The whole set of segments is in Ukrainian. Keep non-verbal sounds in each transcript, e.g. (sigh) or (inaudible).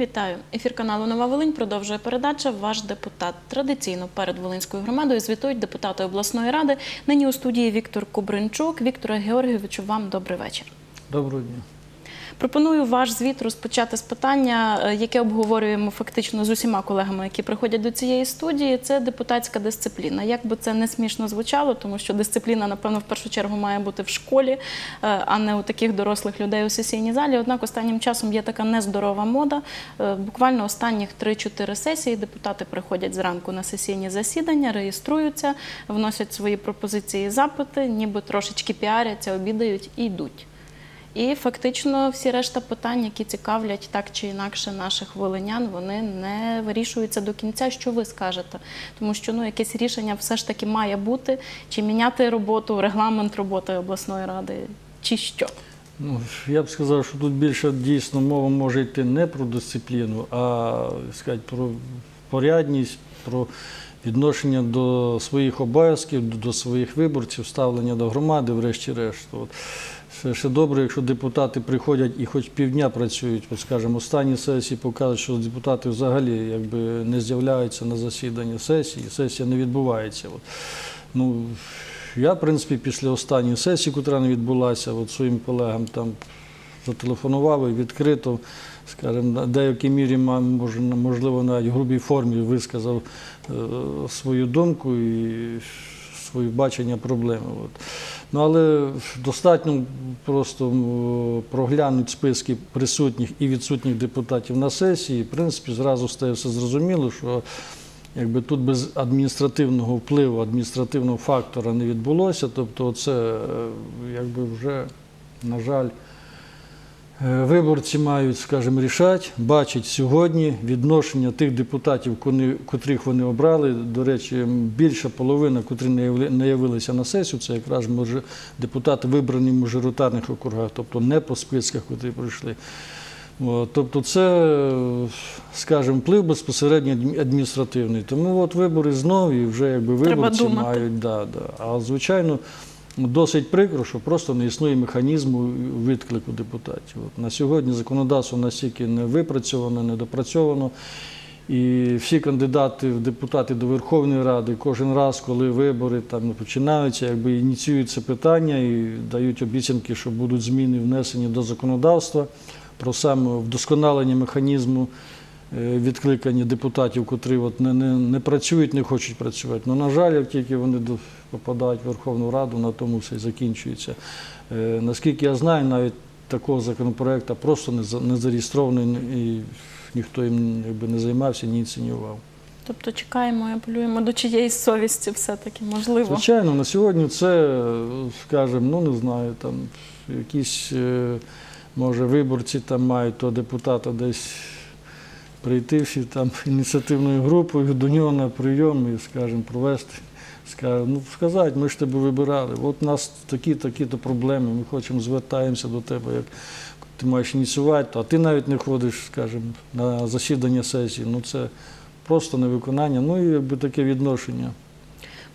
Вітаю. Ефір каналу Нова Волинь продовжує передача Ваш депутат. Традиційно перед Волинською громадою звітують депутати обласної ради. Нині у студії Віктор Кубринчук. Вікторе Георгійовичу, вам добрий вечір. Доброго дня. Пропоную ваш звіт розпочати з питання, е, яке обговорюємо фактично з усіма колегами, які приходять до цієї студії. Це депутатська дисципліна. Як би це не смішно звучало, тому що дисципліна, напевно, в першу чергу має бути в школі, е, а не у таких дорослих людей у сесійній залі. Однак останнім часом є така нездорова мода. Е, Буквально останніх 3-4 сесії депутати приходять зранку на сесійні засідання, реєструються, вносять свої пропозиції і запити, ніби трошечки піаряться, обідають і йдуть. І фактично всі решта питань, які цікавлять так чи інакше наших волинян, вони не вирішуються до кінця. Що ви скажете? Тому що ну якесь рішення все ж таки має бути, чи міняти роботу, регламент роботи обласної ради, чи що? Ну, я б сказав, що тут більше дійсно мова може йти не про дисципліну, а сказати, про порядність, про відношення до своїх обов'язків, до- своїх виборців, ставлення до громади, врешті-решт. Ще, ще добре, якщо депутати приходять і хоч півдня працюють, от, скажімо, останні сесії показують, що депутати взагалі якби, не з'являються на засідання сесії, сесія не відбувається. От. Ну, я, в принципі, після останньої сесії, яка не відбулася, от своїм колегам там зателефонував і відкрито, скажімо, на деякій мірі, можливо, навіть в грубій формі висказав е, свою думку і своє бачення проблеми. От. Ну, але достатньо просто проглянуть списки присутніх і відсутніх депутатів на сесії. В принципі, зразу стає все зрозуміло, що якби тут без адміністративного впливу, адміністративного фактора не відбулося. Тобто, це е, якби вже, на жаль, виборці мають, скажімо, рішати, бачать сьогодні відношення тих депутатів, котрих вони обрали. До речі, більша половина, котрі не явилися на сесію, це якраз може депутати вибрані в мажоритарних округах, тобто не по списках, котрі пройшли. Тобто це, е, скажімо, вплив безпосередньо адміністративний. Тому от вибори знову і вже якби виборці мають. Да, да. А звичайно, досить прикро, що просто не існує механізму відклику депутатів. От, на сьогодні законодавство настільки не випрацьовано, не допрацьовано. І всі кандидати в депутати до Верховної Ради кожен раз, коли вибори там починаються, якби ініціюють це питання і дають обіцянки, що будуть зміни внесені до законодавства про саме вдосконалення механізму е, відкликання депутатів, котрі от не, не, не працюють, не хочуть працювати. Ну, на жаль, тільки вони до- попадають в Верховну Раду, на тому все і закінчується. Е, Наскільки я знаю, навіть такого законопроекту просто не, за- не зареєстрований і ніхто їм якби, не займався, не ініціював. Тобто чекаємо і апелюємо до чиєїсь совісті, все-таки можливо. Звичайно, на сьогодні це, скажімо, ну не знаю, там якісь, е, може, виборці там мають того депутата десь прийти всі там (laughs) ініціативною групою до нього на прийом і, скажімо, провести. Скажемо, ну сказати, ми ж тебе вибирали. От у нас такі, такі-то проблеми. Ми хочемо звертаємося до тебе, як ти маєш ініціювати, а ти навіть не ходиш, скажімо, на засідання сесії. Ну це просто невиконання. Ну і якби таке відношення.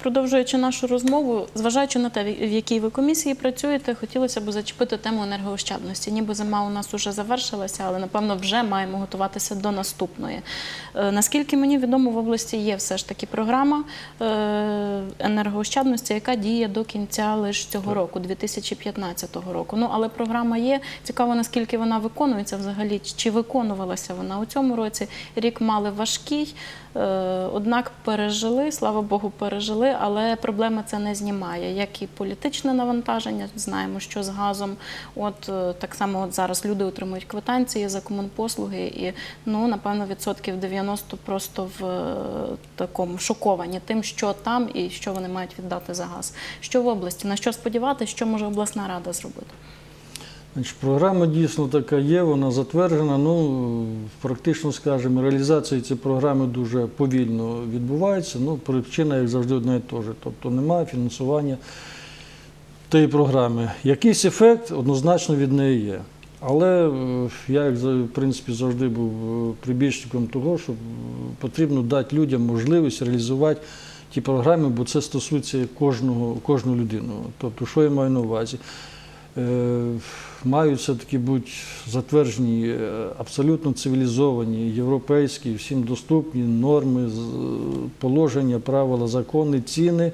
Продовжуючи нашу розмову, зважаючи на те, в якій ви комісії працюєте, хотілося б зачепити тему енергоощадності. Ніби зима у нас уже завершилася, але напевно вже маємо готуватися до наступної. Е, Наскільки мені відомо, в області є все ж таки програма е, енергоощадності, яка діє до кінця лише цього року, 2015 року. Ну але програма є. Цікаво, наскільки вона виконується взагалі, чи виконувалася вона у цьому році. Рік мали важкий. Е, Однак пережили, слава Богу, пережили, але проблема це не знімає. Як і політичне навантаження, знаємо, що з газом. От е, так само от зараз люди отримують квитанції за комунпослуги, і ну напевно відсотків 90 просто в е, такому шоковані тим, що там і що вони мають віддати за газ. Що в області, на що сподіватися, що може обласна рада зробити? Значить, програма дійсно така є, вона затверджена. Ну, практично, скажімо, реалізація цієї програми дуже повільно відбувається. Ну, причина, як завжди, одна і та ж. Тобто немає фінансування тієї програми. Якийсь ефект однозначно від неї є. Але е, я, як в принципі, завжди був е, прибічником того, що е, потрібно дати людям можливість реалізувати ті програми, бо це стосується кожного, кожної людини. Тобто, що я маю на увазі? Е, мають все-таки бути затверджені е, абсолютно цивілізовані, європейські, всім доступні норми, положення, правила, закони, ціни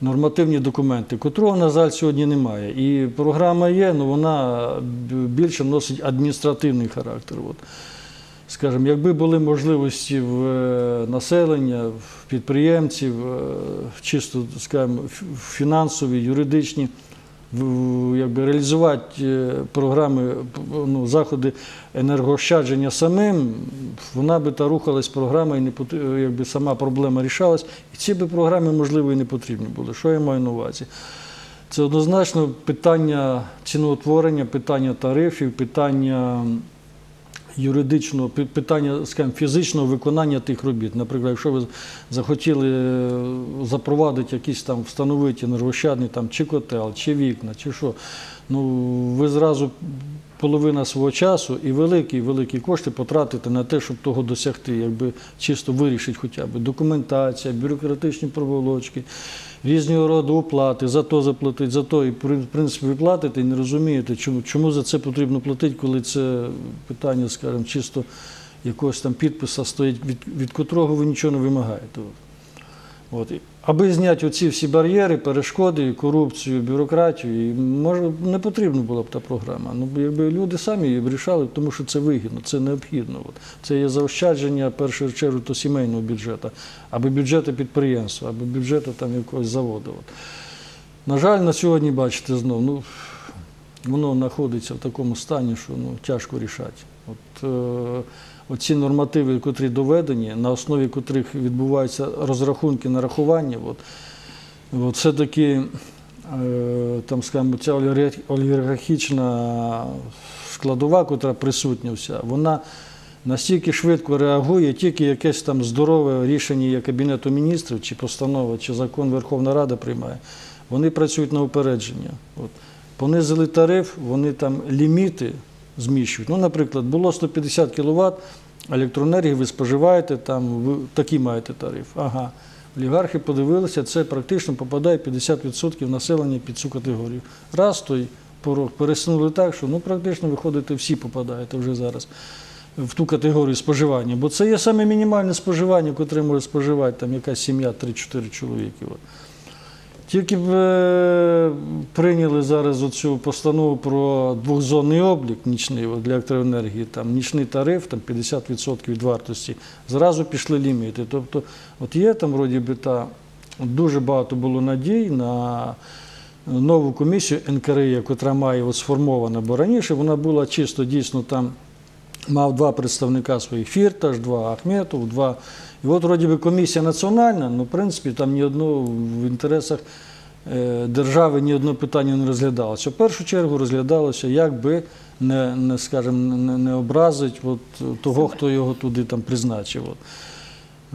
нормативні документи, котрого, на жаль, сьогодні немає. І програма є, але вона більше носить адміністративний характер. От. Скажімо, якби були можливості в е, населення, в підприємців, чисто скажімо, фінансові, юридичні, якби реалізувати е, програми, ну, заходи енергоощадження самим, вона би та рухалась програма і не пот- е, якби сама проблема рішалась. І ці би програми, можливо, і не потрібні були. Що я маю на увазі? Це однозначно питання ціноутворення, питання тарифів, питання юридичного питання скажімо, фізичного виконання тих робіт. Наприклад, якщо ви захотіли е, запровадити якісь там встановити енергощадний там чи котел, чи вікна, чи що, ну ви зразу половина свого часу і великі великі кошти потратите на те, щоб того досягти, якби чисто вирішити хоча б документація, бюрократичні проволочки. Різного роду оплати, за то заплатити, за то. І в принципі ви платите і не розумієте, чому, чому за це потрібно платити, коли це питання, скажімо, чисто якогось там підписа стоїть, від, від котрого ви нічого не вимагаєте. От. Аби зняти оці всі бар'єри, перешкоди, корупцію, бюрократію, і, може, не потрібна була б та програма. Ну, якби люди самі її вирішали, тому що це вигідно, це необхідно. От. Це є заощадження, в першу чергу, то сімейного бюджету, або бюджету підприємства, або бюджету там, якогось заводу. От. На жаль, на сьогодні, бачите, знов, ну, воно знаходиться в такому стані, що ну, тяжко рішати. От, е, оці нормативи, котрі доведені, на основі котрих відбуваються розрахунки нарахування, от, все-таки е, там, скажімо, ця олігарх- олігархічна складова, котра присутня вся, вона настільки швидко реагує, тільки якесь там здорове рішення Кабінету міністрів, чи постанова, чи закон Верховна Рада приймає, вони працюють на упередження. Понизили тариф, вони там ліміти зміщують. Ну, наприклад, було 150 кВт електроенергії, ви споживаєте, там, ви такий маєте тариф. Ага. Олігархи подивилися, це практично попадає 50% населення під цю категорію. Раз той порог пересунули так, що ну, практично виходите, всі попадаєте вже зараз в ту категорію споживання. Бо це є саме мінімальне споживання, яке може споживати там якась сім'я 3-4 чоловіки. Тільки б е, прийняли зараз оцю постанову про двохзонний облік нічний для електроенергії, там нічний тариф, там 50% від вартості, зразу пішли ліміти. Тобто, от є там вроді би та дуже багато було надій на нову комісію НКРІ, яка має от сформована, бо раніше вона була чисто дійсно там. Мав два представника своїх Фірташ, два Ахметов, два. І от вроді би комісія національна, але в принципі там ні одного в інтересах е, держави ні одне питання не розглядалося. В першу чергу розглядалося, як би не, не, скажем, не, не образить от, того, хто його туди там призначив. От.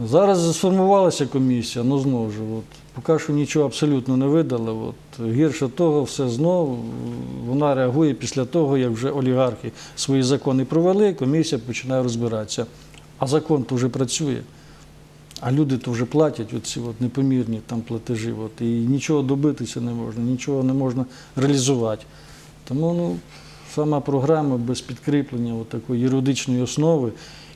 Зараз сформувалася комісія, ну знову ж, от, поки що нічого абсолютно не видали. От, гірше того, все знову вона реагує після того, як вже олігархи свої закони провели, комісія починає розбиратися. А закон то вже працює, а люди то вже платять оці от непомірні там платежі. От, і нічого добитися не можна, нічого не можна реалізувати. Тому ну, сама програма без підкріплення от такої юридичної основи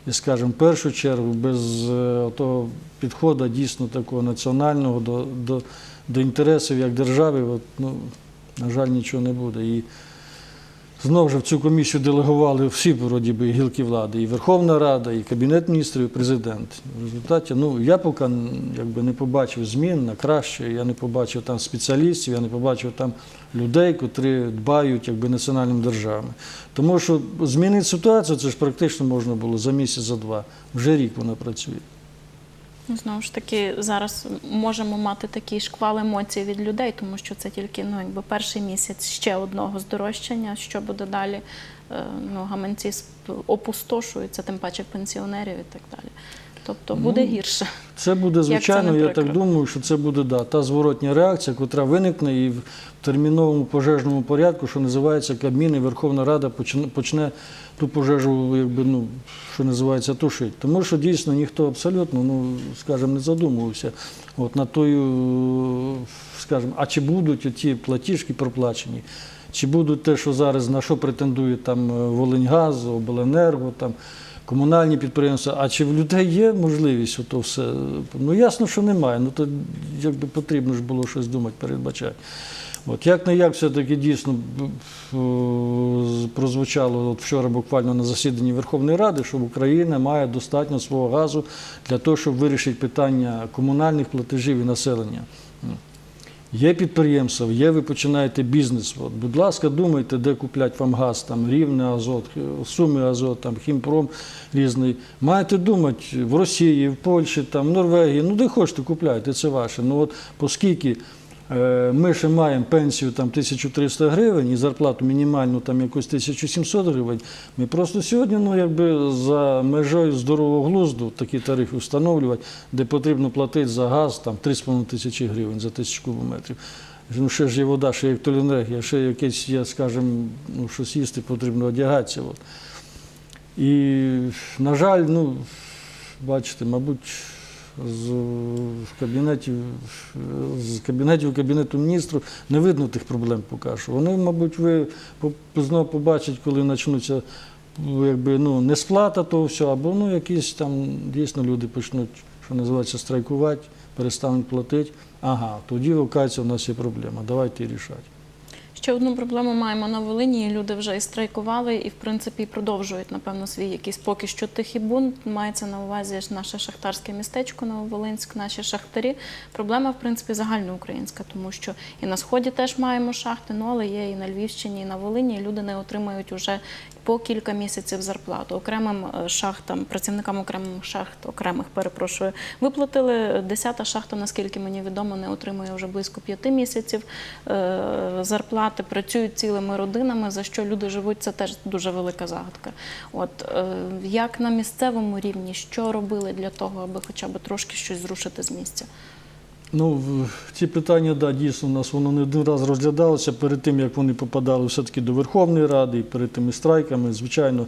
і, скажімо, в першу чергу, без е, того підходу дійсно такого національного до, до, до інтересів як держави, от, ну, на жаль, нічого не буде. І знову ж в цю комісію делегували всі вроді би, гілки влади, і Верховна Рада, і Кабінет міністрів, і президент. В результаті, ну, я поки якби, не побачив змін на краще, я не побачив там спеціалістів, я не побачив там людей, котрі дбають якби, національними державами. Тому що змінити ситуацію це ж практично можна було за місяць, за два. Вже рік вона працює. Знову ж таки, зараз можемо мати такий шквал емоцій від людей, тому що це тільки ну, якби перший місяць ще одного здорожчання. Що буде далі? Е, Ну, гаманці опустошуються, тим паче пенсіонерів і так далі. Тобто буде Ну, гірше. Це буде, Як це звичайно, я так думаю, що це буде да, та зворотня реакція, яка виникне і в терміновому пожежному порядку, що називається Кабмін і Верховна Рада почне, почне ту пожежу, якби, ну, що називається, тушити. Тому що дійсно ніхто абсолютно, ну, скажімо, не задумувався от, над тою, скажімо, а чи будуть ті платіжки проплачені. чи будуть те, що зараз на що претендує там е, Волиньгаз, Обленерго, там комунальні підприємства, а чи в людей є можливість ото все? Ну ясно, що немає. Ну то якби потрібно ж було щось думати, передбачати. От як не як все-таки дійсно б- прозвучало от вчора буквально на засіданні Верховної Ради, що Україна має достатньо свого газу для того, щоб вирішити питання комунальних платежів і населення. Є підприємства, є, ви починаєте бізнес. От, будь ласка, думайте, де куплять вам газ, там Рівне Азот, Суми Азот, там Хімпром різний. Маєте думати в Росії, в Польщі, там, в Норвегії, ну де хочете, купляйте, це ваше. Ну от оскільки е, ми ще маємо пенсію там 1300 гривень і зарплату мінімальну там якусь 1700 гривень, ми просто сьогодні, ну якби за межою здорового глузду такі тарифи встановлювати, де потрібно платити за газ там 3,5 тисячі гривень за тисячу кубометрів. Ну, ще ж є вода, ще є електроенергія, ще якесь є, скажімо, ну, щось їсти потрібно одягатися. От. І, на жаль, ну, бачите, мабуть, з кабінетів, з кабінетів кабінету міністрів не видно тих проблем поки що. Вони, мабуть, ви знову побачать, коли почнуться ну, якби, ну, не сплата того всього, або ну, якісь там дійсно люди почнуть, що називається, страйкувати, перестануть платити. Ага, тоді, виявляється, у нас є проблема. Давайте рішати. Ще одну проблему маємо на Волині. Люди вже і страйкували, і в принципі продовжують напевно свій якийсь поки що тихий бунт. Мається на увазі наше шахтарське містечко Нововолинськ, наші шахтарі. Проблема в принципі загальноукраїнська, тому що і на сході теж маємо шахти, ну але є і на Львівщині, і на Волині. І люди не отримують уже по кілька місяців зарплату. Окремим е, шахтам, працівникам окремих шахт, окремих перепрошую, виплатили. Десята шахта, наскільки мені відомо, не отримує вже близько п'яти місяців е, зарплати. Працюють цілими родинами. За що люди живуть, це теж дуже велика загадка. От е, як на місцевому рівні, що робили для того, аби хоча б трошки щось зрушити з місця? Ну, ці питання, да, дійсно, у нас воно не один раз розглядалося перед тим, як вони попадали все-таки до Верховної Ради і перед тими страйками. Звичайно,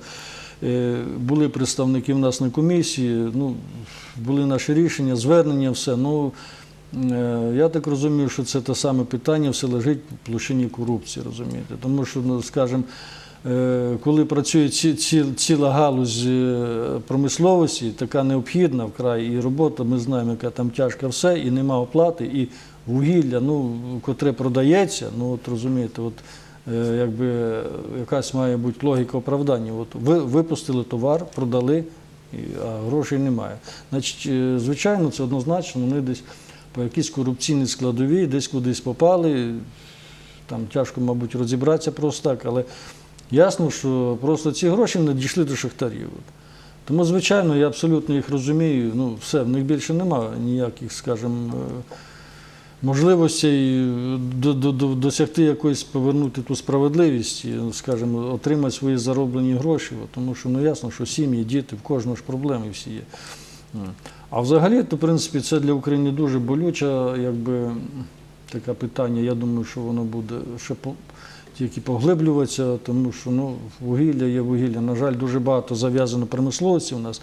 е, були представники в нас на комісії, ну, були наші рішення, звернення, все. Ну, е, я так розумію, що це те саме питання все лежить в площині корупції, розумієте? Тому що, ну, скажімо, коли працює ці, ці, ціла галузь е, промисловості, така необхідна вкрай, і робота, ми знаємо, яка там тяжка все, і нема оплати, і вугілля, ну, котре продається, ну от розумієте, от, е, якби якась має бути логіка оправдання. От, ви випустили товар, продали, а грошей немає. Значить, е, звичайно, це однозначно, вони десь по якійсь корупційній складовій, десь кудись попали. Там тяжко, мабуть, розібратися просто так, але ясно, що просто ці гроші не дійшли до шахтарів. Тому, звичайно, я абсолютно їх розумію. Ну, все, в них більше немає ніяких, скажімо, е, можливостей до, до, до, досягти якоїсь повернути ту справедливість, і, скажімо, отримати свої зароблені гроші. Тому що ну, ясно, що сім'ї, діти, в кожного ж проблеми всі є. А взагалі, то, в принципі, це для України дуже болюче, якби таке питання. Я думаю, що воно буде ще по- тільки поглиблюватися, тому що ну, вугілля є вугілля. На жаль, дуже багато зав'язано промисловців у нас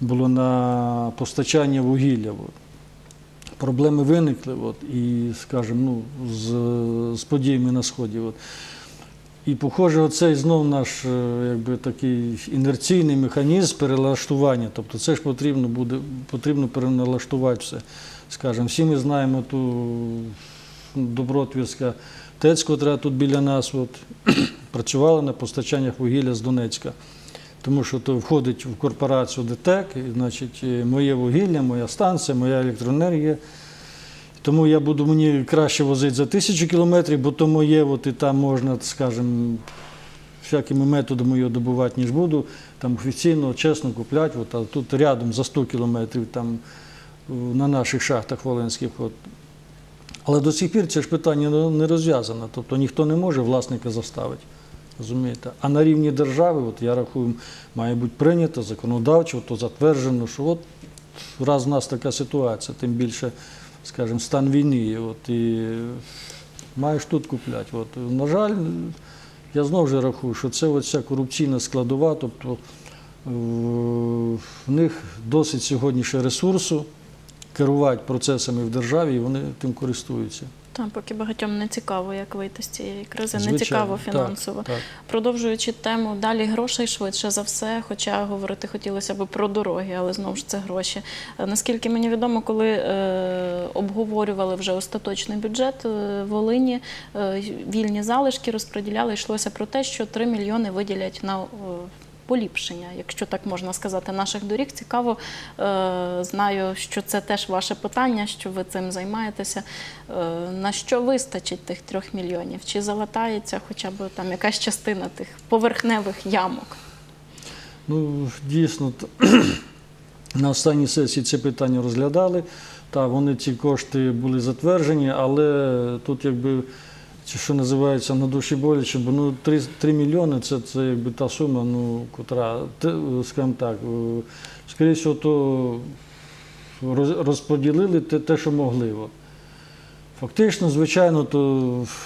було на постачання вугілля. От. Проблеми виникли, от, і, скажімо, ну, з, з подіями на Сході. От. І, похоже, оцей знов наш е, якби, такий інерційний механізм перелаштування. Тобто це ж потрібно буде потрібно переналаштувати все. Скажімо, всі ми знаємо ту Добротвірська ТЕЦ, котра тут біля нас от, (clears throat) працювала на постачаннях вугілля з Донецька. Тому що то входить в корпорацію ДТЕК, і, значить, моє вугілля, моя станція, моя електроенергія. Тому я буду мені краще возити за тисячу кілометрів, бо то моє, от і там можна, скажімо, всякими методами його добувати, ніж буду. Там офіційно, чесно купляти, от, а тут рядом за 100 кілометрів там, на наших шахтах Волинських. От. Але до сих пір це ж питання не- не розв'язано. Тобто ніхто не може власника заставити. Розумієте? А на рівні держави, от я рахую, має бути прийнято законодавчо, то затверджено, що от раз в нас така ситуація, тим більше, скажімо, стан війни. От, і маєш тут купляти. От, на жаль, я знову ж рахую, що це оця корупційна складова, тобто в них досить сьогодні ще ресурсу керувати процесами в державі, і вони тим користуються. Там поки багатьом не цікаво, як вийти з цієї кризи, не цікаво фінансово. так. Продовжуючи тему далі грошей швидше за все, хоча говорити хотілося б про дороги, але знову ж це гроші. Е, Наскільки мені відомо, коли е, обговорювали вже остаточний бюджет е, Волині, е, вільні залишки розподіляли, йшлося про те, що 3 мільйони виділять на е, поліпшення, якщо так можна сказати, наших доріг. Цікаво, е, знаю, що це теж ваше питання, що ви цим займаєтеся. Е, На що вистачить тих трьох мільйонів? Чи залатається хоча б там якась частина тих поверхневих ямок? Ну, дійсно, (clears throat) на останній сесії це питання розглядали. Так, вони ці кошти були затверджені, але тут якби. Чи що називається на душі боляче, бо ну 3, 3 мільйони це, це якби та сума, ну, котра, скажімо так, е, скоріше всього, то розподілили те, те, що могли. Фактично, звичайно, то,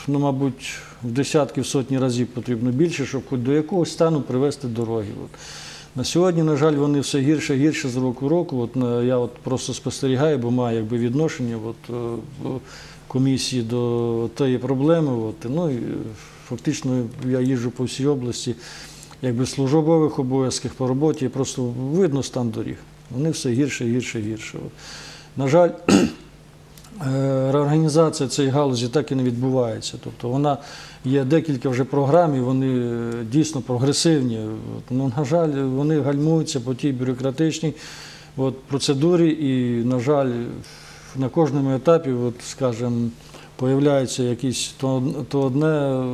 ну, мабуть, в десятки, в сотні разів потрібно більше, щоб хоч до якогось стану привести дороги. От. На сьогодні, на жаль, вони все гірше гірше з року в року. От, я от просто спостерігаю, бо маю якби, відношення от, е, комісії до тієї проблеми. От, ну, і, е, фактично я їжджу по всій області, якби службових обов'язках по роботі, просто видно стан доріг. Вони все гірше, гірше, гірше. От. На жаль, (clears throat) Е, Реорганізація цієї галузі так і не відбувається. Тобто вона є декілька вже програм, і вони е, дійсно прогресивні. Ну, на жаль, вони гальмуються по тій бюрократичній от, процедурі, і, на жаль, на кожному етапі, от, скажімо, появляються якісь то, то одне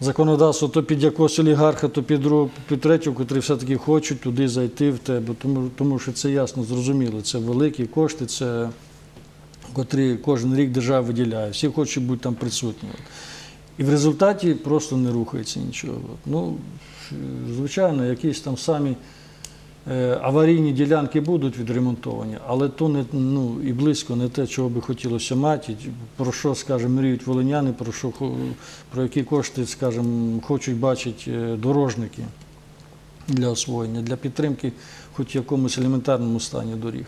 законодавство, то під якогось олігарха, то під другого, під третього, котрі все-таки хочуть туди зайти в тебе, тому, тому що це ясно зрозуміло. Це великі кошти, це котрі кожен рік держава виділяє. Всі хочуть бути там присутні. І в результаті просто не рухається нічого. Ну, звичайно, якісь там самі аварійні ділянки будуть відремонтовані, але то не, ну, і близько не те, чого би хотілося мати, про що, скажімо, мріють волиняни, про, що, про які кошти, скажімо, хочуть бачити е, дорожники для освоєння, для підтримки хоч в якомусь елементарному стані доріг.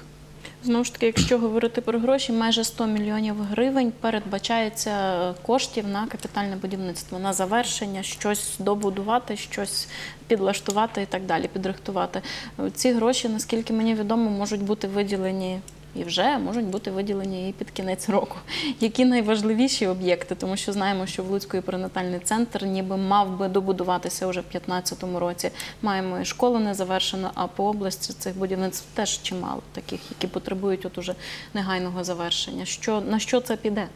Знову ж таки, якщо говорити про гроші, майже 100 мільйонів гривень передбачається е, коштів на капітальне будівництво, на завершення, щось добудувати, щось підлаштувати і так далі, підрихтувати. Е, Ці гроші, наскільки мені відомо, можуть бути виділені. І вже можуть бути виділені і під кінець року. Які найважливіші об'єкти, тому що знаємо, що в Луцький перинатальний центр ніби мав би добудуватися вже в 2015 році. Маємо і школу не завершено, а по області цих будівництв теж чимало таких, які потребують от уже негайного завершення. Що на що це піде,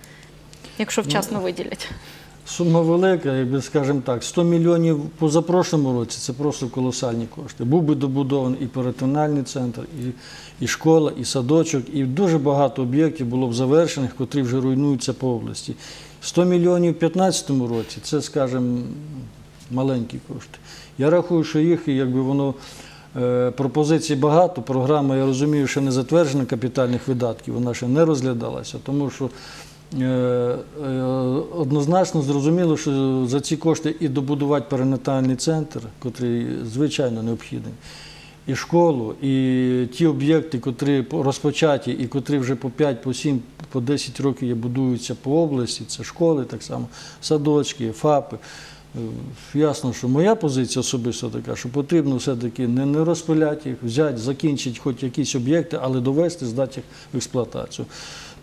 якщо вчасно виділять? Сума велика, якби скажімо так, 100 мільйонів позапрошлому році це просто колосальні кошти. Був би добудований і перитональний центр, і, і школа, і садочок, і дуже багато об'єктів було б завершених, котрі вже руйнуються по області. 100 мільйонів у 2015 році це, скажімо, маленькі кошти. Я рахую, що їх, якби воно е, пропозицій багато. Програма, я розумію, ще не затверджена капітальних видатків, вона ще не розглядалася, тому що. Е, е, Однозначно зрозуміло, що за ці кошти і добудувати перинатальний центр, який звичайно необхідний, і школу, і ті об'єкти, котрі розпочаті і котрі вже по 5, по 7, по 10 років будуються по області, це школи, так само садочки, ФАПи. Е, Ясно, що моя позиція особисто така, що потрібно все-таки не розпиляти їх, взяти, закінчити хоч якісь об'єкти, але довести, здати їх в експлуатацію.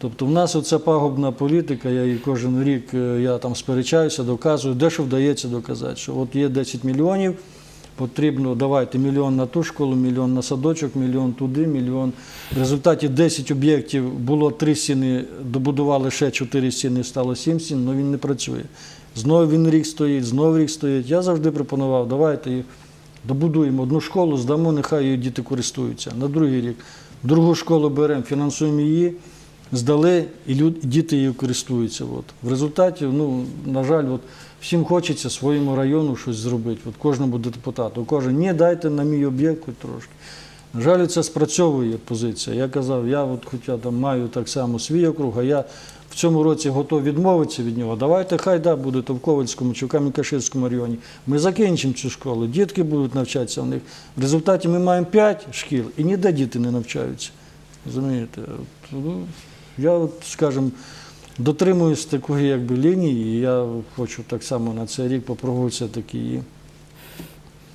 Тобто в нас оця пагубна політика, я її кожен рік е, я там сперечаюся, доказую, де що вдається доказати, що от є 10 мільйонів, потрібно давайте мільйон на ту школу, мільйон на садочок, мільйон туди, мільйон. В результаті 10 об'єктів було 3 стіни, добудували ще 4 стіни, стало 7 стін, але він не працює. Знову він рік стоїть, знову рік стоїть. Я завжди пропонував, давайте їх добудуємо одну школу, здамо, нехай її діти користуються. На другий рік другу школу беремо, фінансуємо її, здали, і люд, діти її користуються. От. В результаті, ну, на жаль, от, всім хочеться своєму району щось зробити, от, кожному депутату. Кожен, ні, дайте на мій об'єкт трошки. На жаль, це спрацьовує позиція. Я казав, я от хоча там маю так само свій округ, а я в цьому році готовий відмовитися від нього. Давайте хай да, буде то в Ковальському чи в Кам'янка-Ширському районі. Ми закінчимо цю школу, дітки будуть навчатися в них. В результаті ми маємо 5 шкіл і ніде діти не навчаються. Розумієте? Ну, Я, от, скажімо, дотримуюсь такої якби, лінії, і я хочу так само на цей рік попробувати все-таки її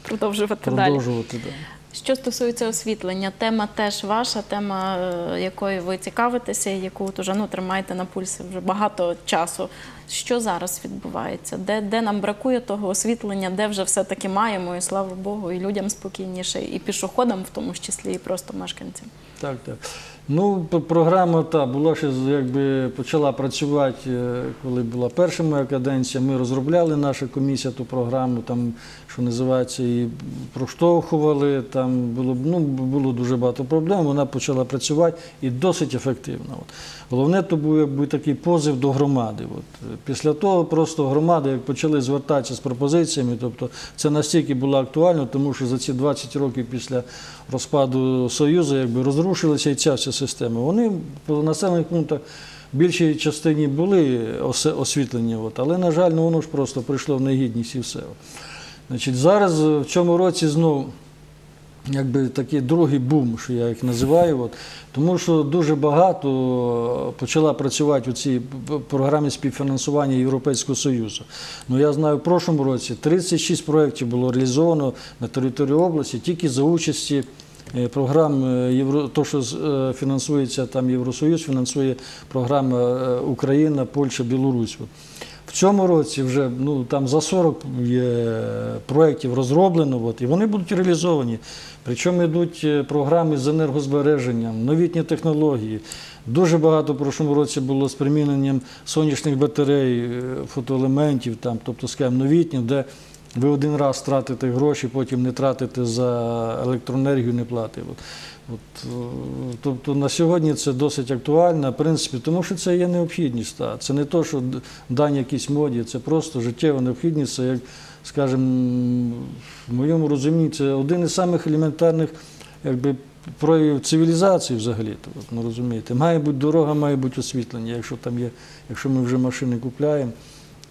Продовжувати далі. продовжувати. Да. Що стосується освітлення, тема теж ваша, тема, е, якою ви цікавитеся, яку от ну, тримаєте на пульсі вже багато часу. Що зараз відбувається? Де, де нам бракує того освітлення, де вже все-таки маємо, і слава Богу, і людям спокійніше, і пішоходам, в тому числі, і просто мешканцям. Так, так. Ну, програма та була ще якби почала працювати, е, коли була перша моя каденція. Ми розробляли наша комісія ту програму, там, що називається, і проштовхували. Там було, ну, було дуже багато проблем. Вона почала працювати і досить ефективно. От. Головне, то був якби такий позив до громади. От. Після того просто громади як почали звертатися з пропозиціями. Тобто це настільки було актуально, тому що за ці 20 років після розпаду Союзу якби розрушилася і ця вся система. Вони по населених пунктах в більшій частині були освітлені, але, на жаль, ну, воно ж просто прийшло в негідність і все. Значить, зараз е, в цьому році знову якби такий другий бум, що я їх називаю. От, тому що дуже багато почала працювати у цій програмі співфінансування Європейського Союзу. Ну я знаю, в прошлому році 36 проєктів було реалізовано на території області тільки за участі. е, Програм е, Євро, то, що е, фінансується там Євросоюз, фінансує програма е, Україна, Польща, Білорусь. Цьому році вже ну, там за 40 є проєктів розроблено, от, і вони будуть реалізовані. Причому йдуть е, програми з енергозбереженням, новітні технології. Дуже багато в прошлому році було з приміненням сонячних батарей, е, фотоелементів, там, тобто, скажімо, новітні, де ви один раз тратите гроші, потім не тратите за електроенергію, не платите. От, е, тобто на сьогодні це досить актуально, в принципі, тому що це є необхідність. Та. Це не то, що дань якійсь моді, це просто життєва необхідність, це як, скажімо, в моєму розумінні, це один із самих елементарних якби, проявів цивілізації взагалі. От, ну, розумієте. Має бути дорога, має бути освітлення. Якщо там є, якщо ми вже машини купляємо,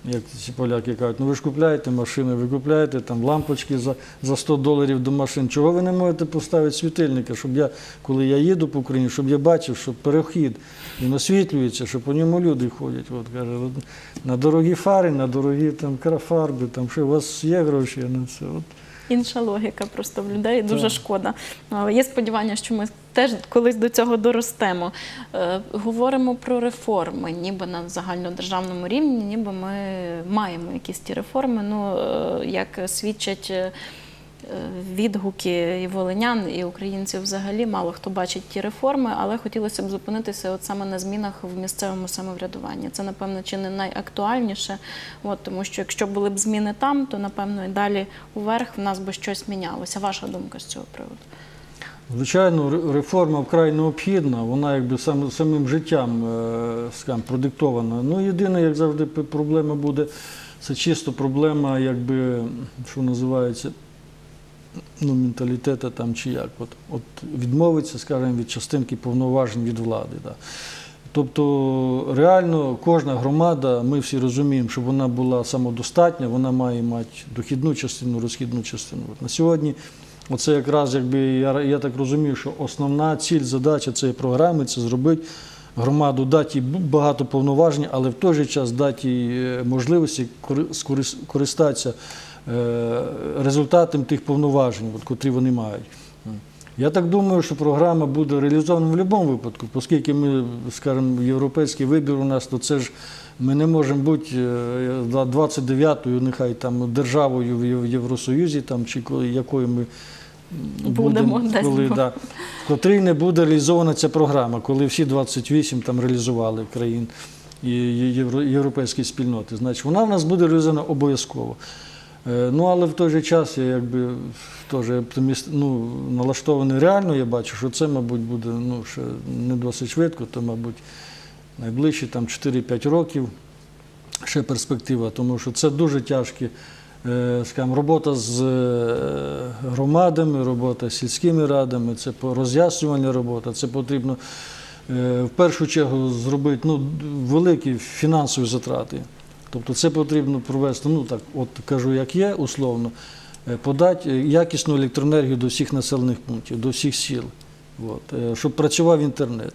як ці поляки кажуть, ну ви ж купляєте машини, ви купляєте там лампочки за, за 100 доларів до машин. Чого ви не можете поставити світильника, щоб я, коли я їду по Україні, щоб я бачив, що перехід він освітлюється, що по ньому люди ходять. От каже, на дорогі фари, на дорогі там крафарби, там що у вас є гроші на це. От. Інша логіка просто в людей дуже шкода. Є сподівання, що ми теж колись до цього доростемо. Е, Говоримо про реформи, ніби на загальнодержавному рівні, ніби ми маємо якісь ті реформи. Ну е, як свідчать. Е, Відгуки і волинян, і українців взагалі мало хто бачить ті реформи, але хотілося б зупинитися от саме на змінах в місцевому самоврядуванні. Це, напевно, чи не найактуальніше, от, тому що якщо були б зміни там, то напевно і далі уверх в нас би щось мінялося. Ваша думка з цього приводу? Звичайно, реформа вкрай необхідна, вона якби сам, самим життям е, скажімо, продиктована. Ну, єдине, як завжди, проблема буде, це чисто проблема, якби, що називається, ну, менталітету там чи як. От, от відмовиться, скажімо, від частинки повноважень від влади. Да. Тобто реально кожна громада, ми всі розуміємо, щоб вона була самодостатня, вона має мати дохідну частину, розхідну частину. От на сьогодні Оце якраз, якби я, я так розумію, що основна ціль, задача цієї програми це зробити громаду, дати їй багато повноважень, але в той же час дати їй е, можливості кори- користатися результатом тих повноважень, от, котрі вони мають. Я так думаю, що програма буде реалізована в будь-якому випадку, оскільки ми, скажімо, європейський вибір у нас, то це ж ми не можемо бути е, 29-ю, нехай там державою в Євросоюзі, там, чи коли- якою ми м, Будемо, коли, да, в котрій не буде реалізована ця програма, коли всі 28 там реалізували країн і євро- європейської спільноти. Значить, вона в нас буде реалізована обов'язково. Е, Ну, але в той же час я якби теж оптиміст, ну, налаштований реально, я бачу, що це, мабуть, буде ну, ще не досить швидко, то, мабуть, найближчі там 4-5 років ще перспектива, тому що це дуже тяжкі, е, скажімо, робота з е, громадами, робота з сільськими радами, це роз'яснювальна робота, це потрібно в першу чергу зробити ну, великі фінансові затрати. Тобто це потрібно провести, ну так, от кажу, як є, условно, е, подати якісну електроенергію до всіх населених пунктів, до всіх сіл, от, е, щоб працював інтернет.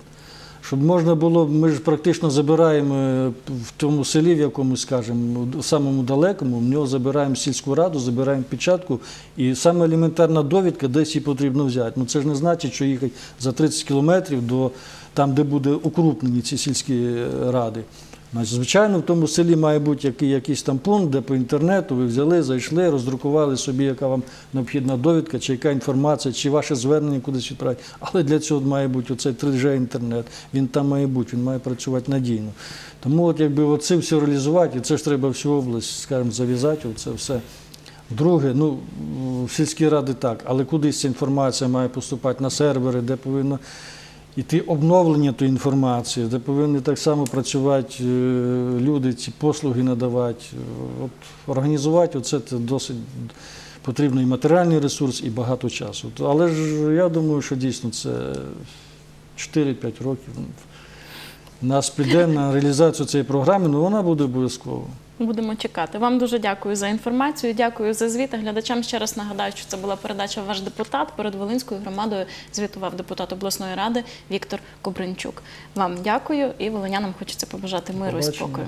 Щоб можна було, ми ж практично забираємо е, в тому селі, в якомусь, скажімо, самому далекому, в нього забираємо сільську раду, забираємо печатку, і саме елементарна довідка, десь її потрібно взяти. Ну це ж не значить, що їхати за 30 кілометрів до там, де буде укрупнені ці сільські е, ради. Звичайно, в тому селі має бути який, якийсь там пункт, де по інтернету ви взяли, зайшли, роздрукували собі, яка вам необхідна довідка, чи яка інформація, чи ваше звернення кудись відправити. Але для цього має бути оцей 3G інтернет. Він там має бути, він має працювати надійно. Тому от якби оце все реалізувати, і це ж треба всю область, скажімо, зав'язати, це все. Друге, ну сільські ради так, але кудись ця інформація має поступати на сервери, де повинно іти обновлення тої інформації, де повинні так само працювати е, люди, ці послуги надавати. Е, От організувати оце це досить потрібно і матеріальний ресурс, і багато часу. Але ж я думаю, що дійсно це 4-5 років. Нас піде на реалізацію цієї програми, але вона буде обов'язково. Будемо чекати. Вам дуже дякую за інформацію. Дякую за звіт. Глядачам ще раз нагадаю, що це була передача Ваш депутат. Перед Волинською громадою звітував депутат обласної ради Віктор Кобринчук. Вам дякую і волинянам хочеться побажати миру і спокою.